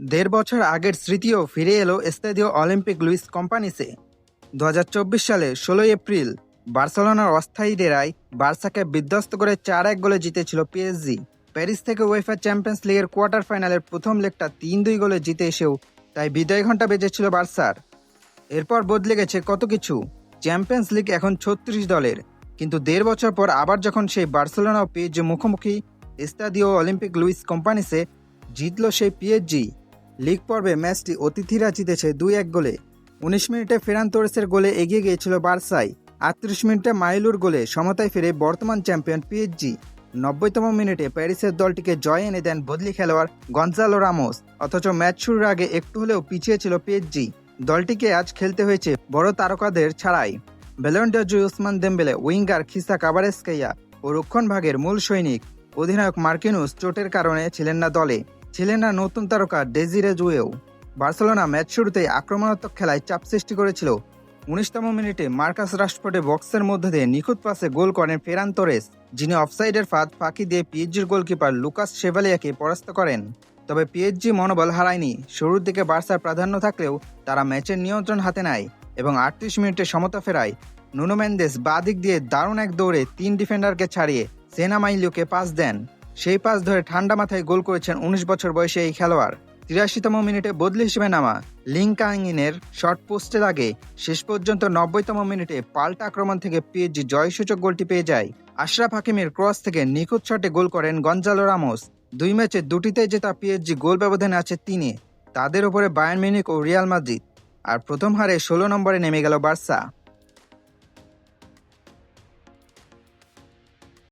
দেড় বছর আগের স্মৃতিও ফিরে এলো স্টেডিও অলিম্পিক লুইস কোম্পানিসে দু সালে ষোলোই এপ্রিল বার্সেলোনার অস্থায়ী ডেরায় বার্সাকে বিধ্বস্ত করে চার এক গোলে জিতেছিল পিএসজি প্যারিস থেকে ওয়েফা চ্যাম্পিয়ন্স লিগের কোয়ার্টার ফাইনালের প্রথম লেগটা তিন দুই গোলে জিতে এসেও তাই বিদায় ঘণ্টা বেজেছিল বার্সার। এরপর বদলে গেছে কত কিছু। চ্যাম্পিয়ন্স লিগ এখন ছত্রিশ দলের। কিন্তু দেড় বছর পর আবার যখন সেই বার্সেলোনা ও পিএইচজি মুখোমুখি স্টাদিও অলিম্পিক লুইস কোম্পানিসে জিতল সেই পিএইচজি লিগ পর্বে ম্যাচটি অতিথিরা জিতেছে দুই এক গোলে। উনিশ মিনিটে ফেরান তোরেসের গোলে এগিয়ে গিয়েছিল বার্সাই আটত্রিশ মিনিটে মাইলুর গোলে সমতায় ফিরে বর্তমান চ্যাম্পিয়ন পিএইচজি। নব্বইতম মিনিটে প্যারিসের দলটিকে জয় এনে দেন বদলি খেলোয়াড় গঞ্জালো রামোস। অথচ ম্যাচ শুরুর আগে একটু হলেও পিছিয়ে ছিল পিএইচজি। দলটিকে আজ খেলতে হয়েছে বড় তারকাদের ছাড়াই। বেলন্ডাজু Ousmane Dembele, winger Khvicha Kvaratskhelia ও রক্ষণভাগের মূল সৈনিক। অধিনায়ক মার্কিনুস চোটের কারণে ছিলেন না দলে। ছিলেন না নতুন তারকা ডেজিরে জুয়েও বার্সেলোনা ম্যাচ শুরুতেই আক্রমণাত্মক খেলায় চাপ সৃষ্টি করেছিল। উনিশতম মিনিটে মার্কাস রাশফোর্ডে বক্সের মধ্যে দিয়ে নিখুঁত পাসে গোল করেন ফেরান তোরেস, যিনি অফসাইডের ফাঁদ ফাঁকি দিয়ে পিএইচজির গোলকিপার লুকাস শেভালিয়াকে পরাস্ত করেন। তবে পিএইচজি মনোবল হারায়নি। শুরুর দিকে বার্সার প্রাধান্য থাকলেও তারা ম্যাচের নিয়ন্ত্রণ হাতে নেয় এবং আটত্রিশ মিনিটে সমতা ফেরায়। নুনো মেন্দেস বাঁ দিক দিয়ে দারুণ এক দৌড়ে তিন ডিফেন্ডারকে ছাড়িয়ে সেনা মাইলিওকে পাস দেন। সেই পাস ধরে ঠান্ডা মাথায় গোল করেছেন উনিশ বছর বয়সী এই খেলোয়াড়। তিরাশিতম মিনিটে বদলি হিসেবে নামা লিঙ্কাইনের শর্ট পোস্টে লাগে শেষ পর্যন্ত নব্বইতম মিনিটে পাল্টা আক্রমণ থেকে পিএইচজি জয়সূচক গোলটি পেয়ে যায়। আশরাফ হাকিমের ক্রস থেকে নিখুঁত শটে গোল করেন গঞ্জালো রামোস। দুই ম্যাচে দুটিতে জেতা পিএইচজি গোল ব্যবধানে আছে তিনে। তাদের ওপরে বায়ান মিউনিক ও রিয়াল মাদ্রিদ। আর প্রথম হারে ষোলো নম্বরে নেমে গেল বার্সা।